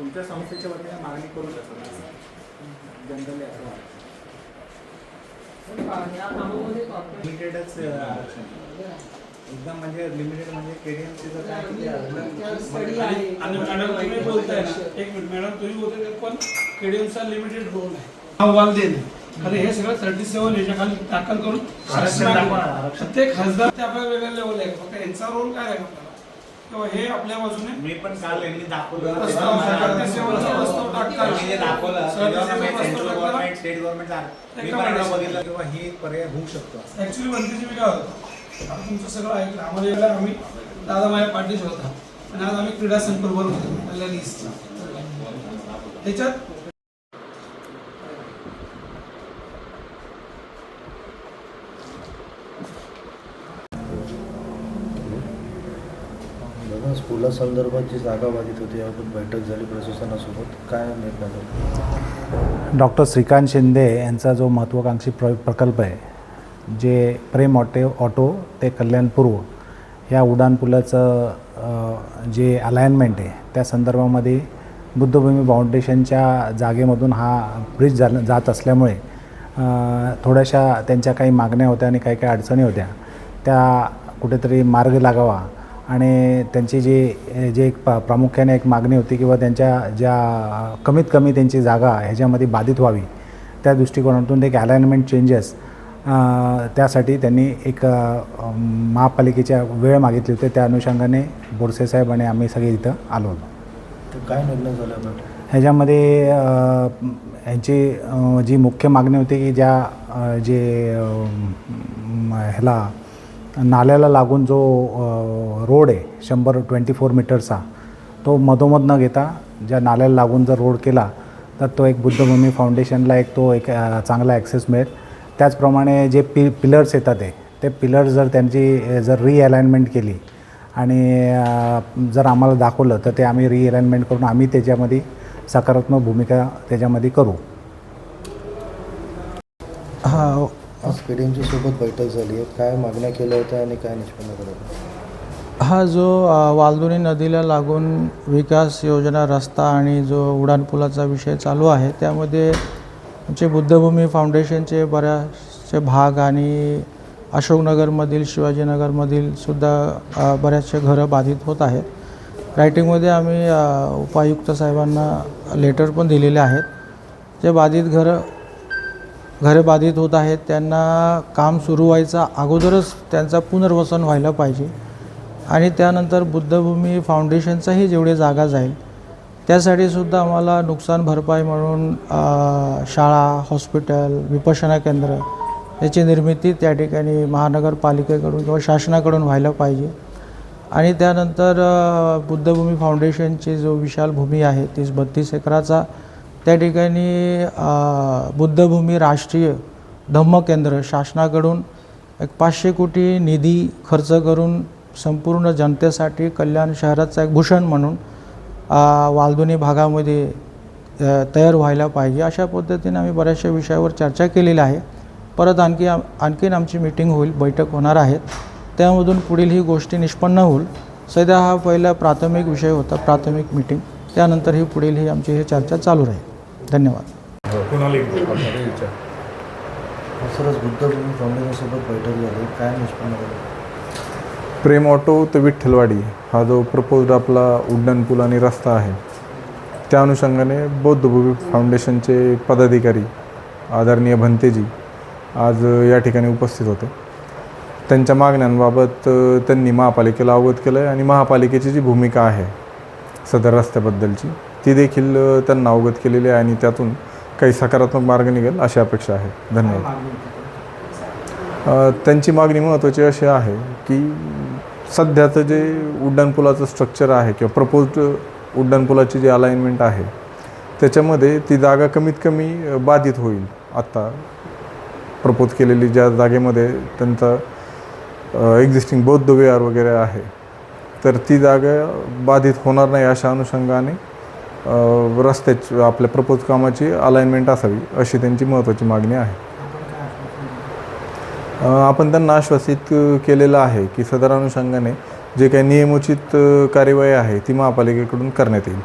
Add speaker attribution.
Speaker 1: तुमच्या संस्थेच्या वतीने मागणी करू शकतो जनरली असं वाटतं. लिमिटेडच एकदम म्हणजे लिमिटेड म्हणजे केडीएमसीचं काय किती आहे?
Speaker 2: आणि मॅडम तुम्ही बोलताय ना एक मिनिट मॅडम तुम्ही बोलताय पण केडीएमचा लिमिटेड रोल आहे हा वाल देणे कारण हे सगळं थर्टी सेवन याच्या खाली दाखल करून. प्रत्येक खासदार ते आपल्या वेगळ्या लेवल आहे. फक्त यांचा रोल काय आहे? किंवा हे आपल्या बाजूने
Speaker 1: मी पण काल यांनी दाखवलं.
Speaker 2: प्रस्ताव
Speaker 1: तेव्हा मला-
Speaker 2: थर्टी सेवनचा प्रस्ताव टाकताना
Speaker 1: त्यांनी जे दाखवलं तेव्हा मी
Speaker 2: प्रस्ताव
Speaker 1: सेंट्रल
Speaker 2: टाकताना
Speaker 1: गव्हर्नमेंट स्टेट गव्हर्नमेंट मी पण. बघितलं किंवा ही पर्याय होऊ शकतो.
Speaker 2: ऍक्च्युली मंत्रीजी मी काय होतं? आता तुमचं सगळं ऐकलं. आम्हाला यायला आम्ही दादा माझ्या पाठीशी होता. आणि आज आम्ही क्रीडा आपल्या लिस्टचा त्याच्यात
Speaker 3: दादा स्कूलासंदर्भात जी जागा बाधित होती. याबाबत बैठक झाली प्रशासनासोबत. काय निर्णय झाला?
Speaker 4: डॉक्टर श्रीकांत शिंदे यांचा जो महत्त्वाकांक्षी प्र प्रकल्प आहे जे प्रेम ऑटे ऑटो ते कल्याणपूर्व या उड्डाणपुलाचं जे अलाइनमेंट आहे त्या संदर्भामध्ये बुद्धभूमी फाउंडेशनच्या जागेमधून हा ब्रिज जा जात असल्यामुळे थोड्याशा त्यांच्या काही मागण्या होत्या आणि काही काही अडचणी होत्या त्या कुठेतरी मार्ग लागावा आणि त्यांची जी जे एक प प्रामुख्याने एक मागणी होती किंवा त्यांच्या ज्या कमीत कमी त्यांची जागा ह्याच्यामध्ये बाधित व्हावी त्या दृष्टिकोनातून एक अलाइनमेंट चेंजेस त्यासाठी त्यांनी एक महापालिकेच्या वेळ मागितली होती. त्या अनुषंगाने बोरसे साहेब आणि आम्ही सगळे इथं आलो होतो.
Speaker 3: तर काय निर्णय झाला
Speaker 4: ह्याच्यामध्ये अ, यांची अ, जी मुख्य मागणी होती की ज्या जे ह्याला नाल्याला लागून जो रोड आहे शंभर ट्वेंटी फोर मीटरचा तो मधोमध न घेता ज्या नाल्याला लागून जर रोड केला तर तो एक बुद्धभूमी फाउंडेशनला एक तो एक चांगला ॲक्सेस मिळेल. त्याचप्रमाणे जे पि पिलर्स येतात आहे ते पिलर्स जर त्यांची जर रिअलाइनमेंट केली आणि जर आम्हाला दाखवलं तर ते आम्ही रिअलाइनमेंट करून आम्ही त्याच्यामध्ये सकारात्मक भूमिका त्याच्यामध्ये करू
Speaker 5: हा
Speaker 3: आज पीडीएमच्या सोबत बैठक झाली आहे. काय मागण्या केल्या होत्या आणि काय निष्पन्न करत
Speaker 5: हा जो वालदुनी नदीला लागून विकास योजना रस्ता आणि जो उड्डाणपुलाचा विषय चालू आहे त्यामध्ये आमचे बुद्धभूमी फाउंडेशनचे बऱ्याचसे भाग आणि अशोकनगरमधील शिवाजीनगरमधील सुद्धा बऱ्याचशे घरं बाधित होत आहेत. रायटिंगमध्ये आम्ही उपायुक्त साहेबांना लेटर पण दिलेले आहेत. जे बाधित घरं घरे बाधित होत आहेत त्यांना काम सुरू व्हायचा अगोदरच त्यांचा पुनर्वसन व्हायला पाहिजे. आणि त्यानंतर बुद्धभूमी फाउंडेशनचाही जेवढे जागा जाईल त्यासाठी सुद्धा आम्हाला नुकसान भरपाई म्हणून शाळा हॉस्पिटल विपशना केंद्र याची निर्मिती त्या ठिकाणी महानगरपालिकेकडून किंवा शासनाकडून व्हायला पाहिजे. आणि त्यानंतर बुद्धभूमी फाउंडेशनची जो विशाल भूमी आहे तीस बत्तीस एकराचा त्या ठिकाणी बुद्धभूमी राष्ट्रीय धम्म केंद्र शासनाकडून एक पाचशे कोटी निधी खर्च करून संपूर्ण जनतेसाठी कल्याण शहराचा एक भूषण म्हणून वालदोनी वालदुनी भागामध्ये तयार व्हायला पाहिजे. अशा पद्धतीने आम्ही बऱ्याचशा विषयावर चर्चा केलेली आहे. परत आणखी आणखीन आमची मीटिंग होईल बैठक होणार आहेत. त्यामधून पुढील ही गोष्टी निष्पन्न होईल. सध्या हा पहिला प्राथमिक विषय होता प्राथमिक मीटिंग. त्यानंतर ही पुढील ही आमची ही चर्चा चालू राहील. धन्यवाद.
Speaker 3: सरच बुद्धभूमी फाउंडेशनसोबत बैठक झाली. काय निष्पन्न झालं
Speaker 6: प्रेम ऑटो ते विठ्ठलवाडी हा जो प्रपोज्ड आपला उड्डाणपूल आणि रस्ता आहे त्या अनुषंगाने बौद्धभूमी फाउंडेशनचे पदाधिकारी आदरणीय भंतेजी आज या ठिकाणी उपस्थित होते. त्यांच्या मागण्यांबाबत त्यांनी महापालिकेला अवगत केलं आहे आणि महापालिकेची जी भूमिका आहे सदर रस्त्याबद्दलची ती देखील त्यांना अवगत केलेली आहे आणि त्यातून काही सकारात्मक मार्ग निघेल अशी अपेक्षा आहे. धन्यवाद. त्यांची मागणी महत्त्वाची अशी आहे की सध्याचं जे उड्डाणपुलाचं स्ट्रक्चर आहे किंवा प्रपोज्ड उड्डाणपुलाची जी अलाइनमेंट आहे त्याच्यामध्ये ती जागा कमीत कमी बाधित होईल. आत्ता प्रपोज केलेली ज्या जागेमध्ये त्यांचा एक्झिस्टिंग बौद्ध विहार वगैरे आहे तर ती जागा बाधित होणार नाही अशा अनुषंगाने रस्त्याची आपल्या प्रपोज कामाची अलाइनमेंट असावी अशी त्यांची महत्त्वाची मागणी आहे. आपण त्यांना आश्वासित केलेलं आहे की सदर अनुषंगाने जे काही नियमोचित कार्यवाही आहे ती महापालिकेकडून करण्यात येईल.